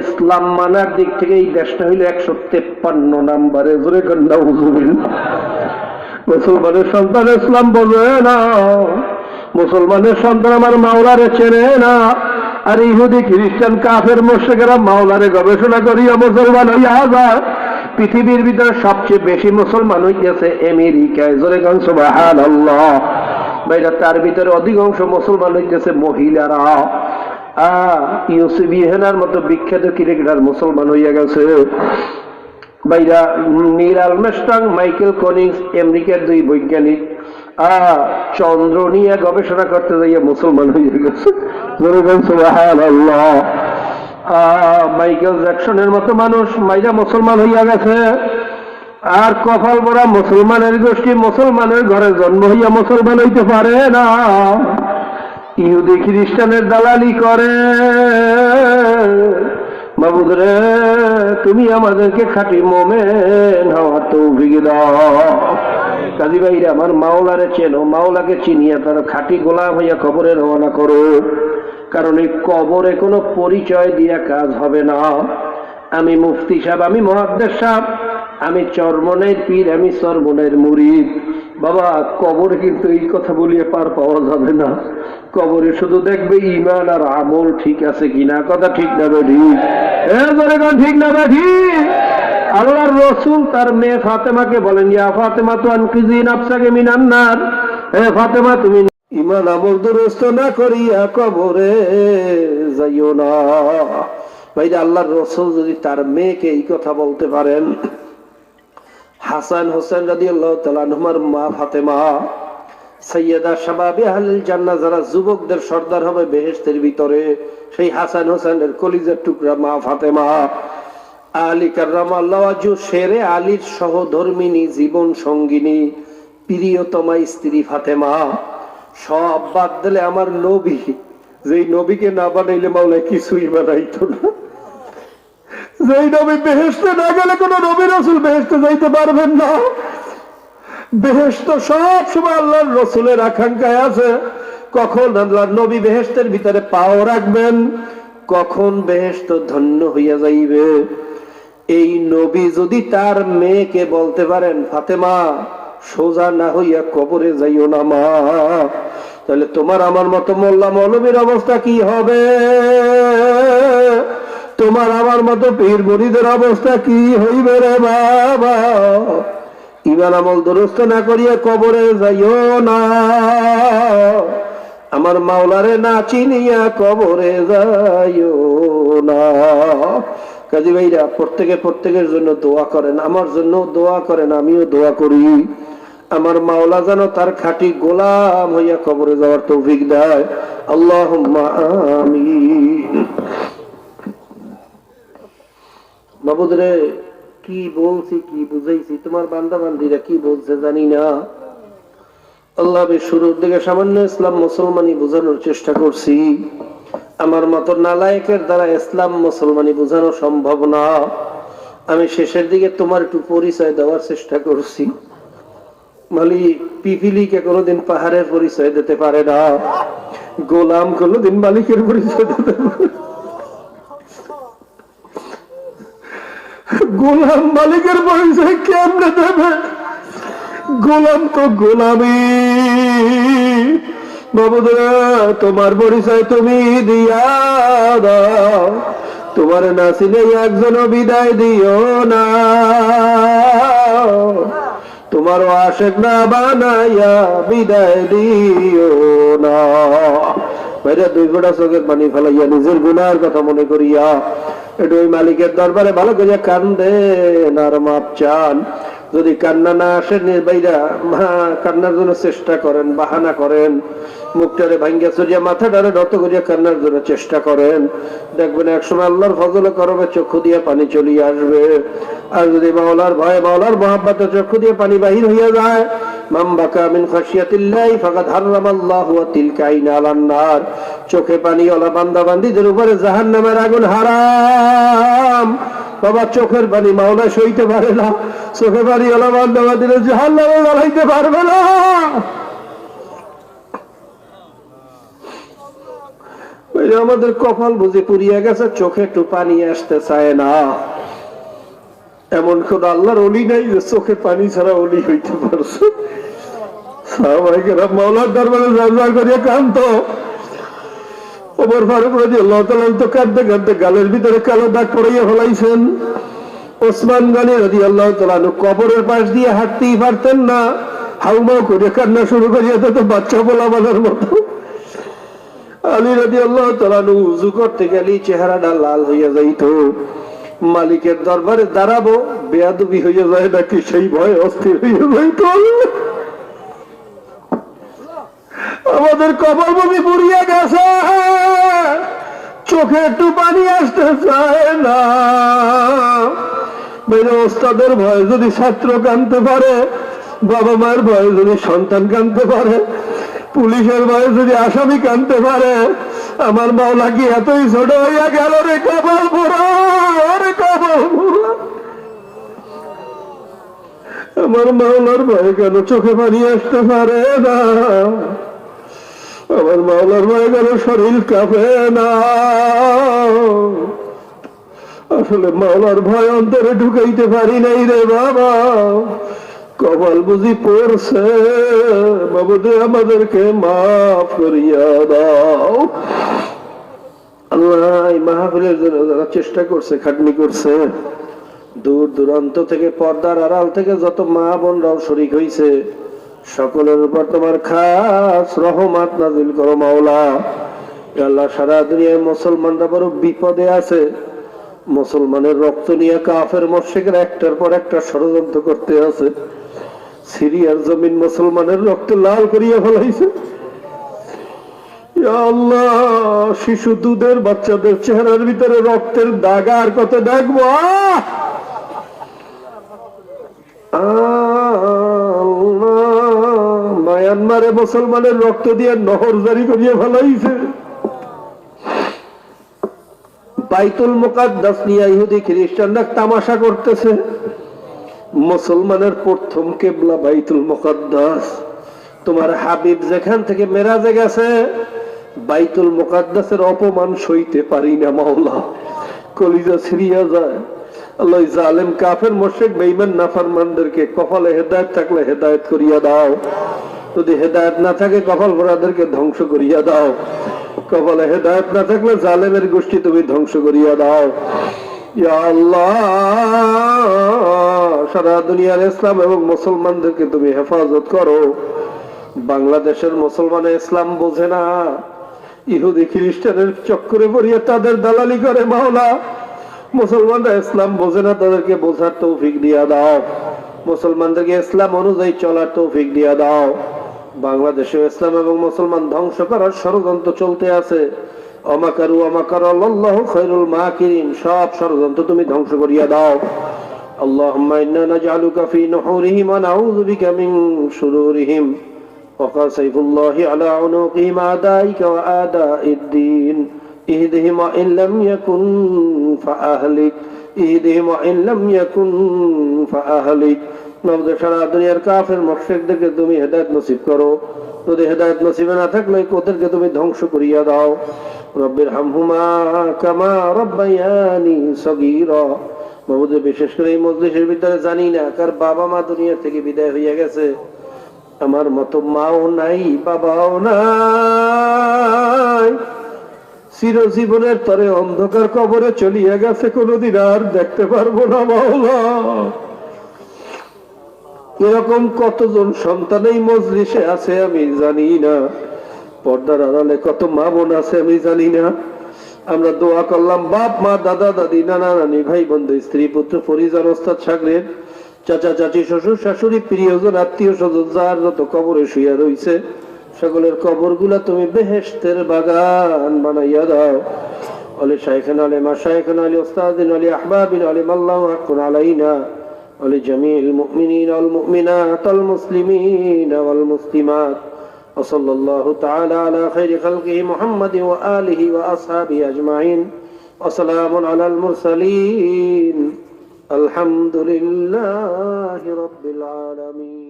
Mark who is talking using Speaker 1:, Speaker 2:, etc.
Speaker 1: ইসলাম মানার দিক থেকে এই দেশটা হইল একশো তেপ্পান্ন নাম্বারে। জোরে কন্যা হুজুবিন মুসলমানের সন্তান ইসলাম বোঝে না, মুসলমানের সন্তান আমার মাওলারে চেনে না। আর ইহুদি, খ্রিস্টান, কাফের মোশেকেরা মাওলারে গবেষণা করিয়া মুসলমান হইয়া যায়। পৃথিবীর ভিতরে সবচেয়ে বেশি মুসলমান হইতেছে আমেরিকায়। জোরে গান বাইরা তার ভিতরে অধিকাংশ মুসলমান হইতেছে মহিলারা। ইউসুফ ইহেনার মতো বিখ্যাত ক্রিকেটার মুসলমান হইয়া গেছে। বাইরা, নীল আলমেস্টাং মাইকেল কনিংস, আমেরিকার দুই বৈজ্ঞানিক। আহ, চন্দ্র নিয়ে গবেষণা করতে যাইয়া মুসলমান হয়ে গেছে। মাইকেল জ্যাকসনের মতো মানুষ মাইরা মুসলমান হইয়া গেছে। আর কপাল পরা মুসলমানের গোষ্ঠী মুসলমানের ঘরে জন্ম হইয়া মুসলমান হইতে পারে না। ইহুদি খ্রিস্টানের দালালি করে। বাবুদ রে তুমি আমাদেরকে খাঁটি মোমেন হওয়ার তৌফিক দাও। কাজী ভাইরা, আমার মাওলারে চেনো, মাওলাকে চিনিয়ে তার খাঁটি গোলাম হইয়া কবরে রওনা করো। কারণ এই কবরে কোনো পরিচয় দিয়া কাজ হবে না। আমি মুফতি সাহেব, আমি মহাদ্দেশ সাহেব, আমি চরমনের পীর, আমি চরমনের মুরিদ। বাবা, কবর কিন্তু এই কথা বলিয়ে পার পাওয়া যাবে না। কবরে শুধু দেখবে ইমান আর আমল ঠিক আছে কিনা? কথা ঠিক না বেঠি? ঠিক না বেঠি? আল্লাহর রসুল তার মেয়ে ফাতেমাকে বলেন, ইয়া ফাতেমা, তো আনকিজিন আফসাকে মিনান্নার হে ফাতেমা, তুমি ইমান আমল দুরস্ত না করিয়া কবরে যাইও না। ভাই আল্লাহর রসুল যদি তার মেয়েকে এই কথা বলতে পারেন, হাসান হোসেন রাদি আল্লাহ তালানহুমার মা ফাতেমা সৈয়দা শাবাবি আহলিল জান্না যারা যুবকদের সর্দার হবে বেহেশতের ভিতরে, সেই হাসান হোসেনের কলিজার টুকরা মা ফাতেমা আলী কার্রাম আল্লাহু শেরে আলীর সহধর্মিনী, জীবন সঙ্গিনী, প্রিয়তমা স্ত্রী ফাতেমা। সব বাদ দিলে আমার নবী, যেই নবীকে না বানাইলে মাওলা কিছুই বানাইতো না। যেই নবী বেহেস্তে না গেলে কোন নবী রসুল বেহেস্তে যাইতে পারবেন না। বেহেস্ত সব সময় আল্লাহর রসুলের আকাঙ্ক্ষায় আছে। কখন আল্লাহর নবী বেহেস্তের ভিতরে পাও রাখবেন, কখন বেহেস্ত ধন্য হইয়া যাইবে। এই নবী যদি তার মেয়েকে বলতে পারেন, ফাতেমা, সোজা না হইয়া কবরে যাইও না মা, তাহলে তোমার আমার মতো মোল্লা মৌলবীর অবস্থা কি হবে? তোমার আমার মতো পীর মরিদের অবস্থা কি হইবে রে বাবা? ইমান আমল দুরস্ত না করিয়া কবরে যাইও না। আমার মাওলারে না চিনিয়া কবরে যাইও না। কাজী ভাইরা, প্রত্যেকে প্রত্যেকের জন্য দোয়া করেন, আমার জন্য দোয়া করেন, আমিও দোয়া করি। আমার মাওলা যেন তার খাটি গোলাম হইয়া কবরে যাওয়ার তৌফিক দেয়। আল্লাহ আমিন। বাবুদরে কি বলছি, কি বুঝাইছি? তোমার বান্দা বান্দিরা কি বলছে জানি না। আল্লাহ শুরুর দিকে সামান্য ইসলাম মুসলমানি বোঝানোর চেষ্টা করছি। আমার মতো নালায়কের দ্বারা ইসলাম মুসলমানি বোঝানো সম্ভব না। আমি শেষের দিকে তোমার একটু পরিচয় দেওয়ার চেষ্টা করছি। মালি, পিপিলিকে কোনোদিন পাহাড়ের পরিচয় দিতে পারে না। গোলাম কোনোদিন মালিকের পরিচয় দিতে পারে গোলাম মালিকের পরিচয় কেমনে দেবে? গোলাম তো গোলামি। বাবুদরা তোমার পরিচয় তুমি দিয়া দাও। তোমার নাসিলে একজন বিদায় দিও না। তোমার আশেক না বানাইয়া বিদায় দিও না। বাইরে দুই ফোটা চোখের পানি ফেলাইয়া নিজের গুনার কথা মনে করিয়া একটু ওই মালিকের দরবারে ভালো করে কান্দে আর মাপ চান। যদি কান্না না আসে বাইরা কান্নার জন্য চেষ্টা করেন, বাহানা করেন। মুখটারে ভাঙ্গিয়া চড়িয়া মাথাটারে নত করিয়া কান্নার জন্য চেষ্টা করেন। দেখবেন একসময় আল্লাহর ফজলে করবে চক্ষু দিয়ে পানি চলিয়ে আসবে। আর যদি মাওলার ভয়, মাওলার মহাব্বত চক্ষু দিয়ে পানি বাহির হইয়া যায় চোখে পানি ওলা বান্দা বান্দিদের উপরে জাহান্নামের আগুন হারাম। বাবা চোখের পানি মাওলা সইতে পারে না। চোখে পানি ওলা বান্দা বান্দিদের জাহান্নামে জ্বালাইতে পারবে না। আমাদের কপাল বুঝে পুড়িয়ে গেছে, চোখে একটু পানি আসতে চায় না। এমন কোন আল্লাহর অলি নাই যে চোখে পানি ছাড়া অলি হইতে পারছে। সাহাবাহিকেরা মাওলার দরবারে জর্জার করিয়া কান্ত ওমর ফারুক রাজি আল্লাহ তো কাঁদতে কাঁদতে গালের ভিতরে কালো দাগ পড়াইয়া ফেলাইছেন। ওসমান গানি রাজি আল্লাহ তাআলা কবরের পাশ দিয়ে হাঁটতেই পারতেন না। হাউমাউ করে কান্না শুরু করিয়া তো বাচ্চা বলা বানার মতো। আলী রাজি আল্লাহ তালানু করতে চেহারাটা লাল হইয়া যাইত। মালিকের দরবারে দাঁড়াবো, বেয়াদবি হইয়া যায় নাকি সেই ভয় অস্থির হইয়া যাইত। আমাদের কবর বমি পুড়িয়ে গেছে। চোখে একটু পানি আসতে চায় না। মেরে ওস্তাদের ভয় যদি ছাত্র কানতে পারে, বাবা মায়ের ভয়ে যদি সন্তান কানতে পারে, পুলিশের ভয়ে যদি আসামি কানতে পারে, আমার মাওলা কি এতই ছোট হইয়া গেল রে কবল রে কবল আমার মাওলার ভয়ে কেন চোখে পানি আসতে পারে না? আমার মাওলার ভয়ে কেন শরীর কাঁপে না। আসলে মাওলার ভয় অন্তরে ঢুকাইতে পারি নাই রে বাবা। কপাল বুঝি পড়ছে। বাবুদে, আমাদেরকে মাফ করিয়া দাও। আল্লাহ এই মাহফিলের জন্য যারা চেষ্টা করছে, খাটনি করছে, দূর দূরান্ত থেকে পর্দার আড়াল থেকে যত মা বোনরাও শরিক হইছে সকলের উপর তোমার খাস রহমাত নাজিল করো, মাওলা। আল্লাহ, সারা দুনিয়ায় মুসলমানরা বড় বিপদে আছে। মুসলমানের রক্ত নিয়ে কাফের মর্শেকের একটার পর একটা ষড়যন্ত্র করতে আছে। সিরিয়ার জমিন মুসলমানের রক্ত লাল করিয়া ফেলাইছে। আল্লাহ, শিশু দুধের বাচ্চাদের চেহারার ভিতরে রক্তের দাগ আর কত দেখব আহ! মায়ানমারে মুসলমানের রক্ত দিয়ে নহর জারি করিয়া ফেলাইছে। বাইতুল মুকাদ্দাস নিয়ে ইহুদি খ্রিস্টানরা তামাশা করতেছে। মুসলমানের প্রথম কেবলা বাইতুল মুকাদ্দাস। তোমার হাবিব যেখান থেকে মেরাজে গেছে, বাইতুল মুকাদ্দাসের অপমান সইতে পারি না মাওলা। কলিজা ছিড়িয়া যায়। আল্লাহ জালেম কাফের মোশেক বেঈমান নাফরমানদেরকে কপালে হেদায়েত থাকলে হেদায়েত করিয়া দাও। যদি হেদায়েত না থাকে, কপাল ভরাদেরকে ধ্বংস করিয়া দাও। কপালে হেদায়েত না থাকলে জালেমের গোষ্ঠী তুমি ধ্বংস করিয়া দাও। সারা দুনিয়ার ইসলাম এবং মুসলমানদেরকে তুমি হেফাজত করো। বাংলাদেশের মুসলমানে ইসলাম বোঝে না। ইহুদি খ্রিস্টানের চক্করে পড়িয়ে তাদের দালালি করে মাওলা। মুসলমানরা ইসলাম বোঝে না, তাদেরকে বোঝার তৌফিক দিয়া দাও। মুসলমানদেরকে ইসলাম অনুযায়ী চলার তৌফিক দিয়া দাও। বাংলাদেশে ইসলাম এবং মুসলমান ধ্বংস করার ষড়যন্ত্র চলতে আছে অমাকারু অমাকার আল্লাহ খৈরুল মাকিরিন সব ষড়যন্ত্র তুমি ধ্বংস করিয়া দাও اللهم إنا نجعلك في نحورهم ونعوذ بك من شرورهم وقال سيف الله على عنقهم أعدائك وأعداء الدين اهدهم وإن لم يكن فأهلك اهدهم وإن لم يكن فأهلك সারা দুনিয়ার কাফের তুমি হেদায়েত নসিব করো। যদি হেদায়েত নসিবে না থাকলে ওদেরকে তুমি ধ্বংস করিয়া দাও। রব্বির হামহুমা কামা বাবুদের বিশেষ করে এই মজলিসের ভিতরে জানি না কার বাবা মা দুনিয়া থেকে বিদায় হইয়া গেছে। আমার মতো মাও নাই, বাবাও নাই। চিরজীবনের তরে অন্ধকার কবরে চলিয়া গেছে, কোনোদিন আর দেখতে পারব না মাওলা। এরকম কতজন সন্তান এই মজলিসে আছে আমি জানি না। পর্দার আড়ালে কত মা বোন আছে আমি জানি না। আমরা দোয়া করলাম, বাপ, মা, দাদা, দাদি, নানা, নানি, ভাই, বন্ধু, স্ত্রী, পুত্র, পরিজন, ওস্তাদ সাগরের চাচা, চাচি, শ্বশুর, শাশুড়ি, প্রিয়জন, আত্মীয় স্বজন, যার যত কবরে শুইয়া রইছে, সকলের কবরগুলা তুমি বেহেস্তের বাগান বানাইয়া দাও। অলি শাইখান আলী মা শাইখান আলী ওস্তাদিন আলী আহবাবিন আলী মাল্লাহ আলাইনা। ولجميع المؤمنين والمؤمنات والمسلمين والمسلمات. وصلى الله تعالى على خير خلقه محمد وآله وأصحابه أجمعين. وسلام على المرسلين. الحمد لله رب العالمين.